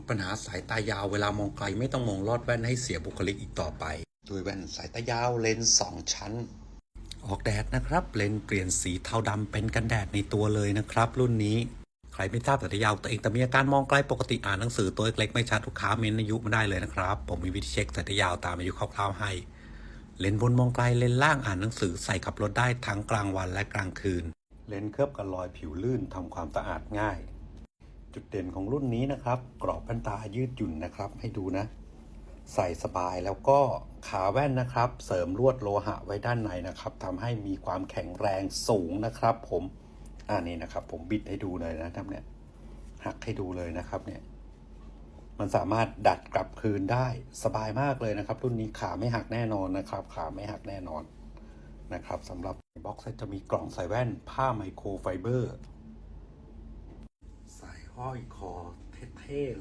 ดปัญหาสายตายาวเวลามองไกลไม่ต้องมองลอดแว่นให้เสียบุคลิกอีกต่อไป ด้วยแว่นสายตายาวเลนส์สองชั้น ออกแดดนะครับ เลนส์เปลี่ยนสีเทาดำเป็นกันแดดในตัวเลยนะครับ รุ่นนี้ใครไม่ทราบสายตายาวตัวเองแต่มีอาการมองไกลปกติอ่านหนังสือตัวเล็กๆไม่ชัดลูกค้าเม้นอายุมาได้เลยนะครับ ผมมีวิธีเช็คสายตายาวตามอายุคร่าวๆให้ เลนส์บนมองไกลเลนส์ล่างอ่านหนังสือใส่ขับรถได้ทั้งกลางวันและกลางคืน เลนส์เคลือบกันรอยผิวลื่นทำความสะอาดง่าย จุดเด่นของรุ่นนี้นะครับ กรอบแว่นตายืดหยุ่นนะครับ ให้ดูนะ ใส่สบายแล้วก็ขาแว่นนะครับ เสริมลวดโลหะไว้ด้านในนะครับทำให้มีความแข็งแรงสูงนะครับ ผมอ่านี่นะครับ ผมบิดให้ดูเลยนะครับเนี่ยหักให้ดูเลยนะครับเนี่ยมันสามารถดัดกลับคืนได้สบายมากเลยนะครับ รุ่นนี้ขาไม่หักแน่นอนนะครับ ขาไม่หักแน่นอนนะครับสำหรับบ็อกซ์จะมีกล่องใส่แว่นผ้าไมโครไฟเบอร์ ห้อยคอเท่ๆ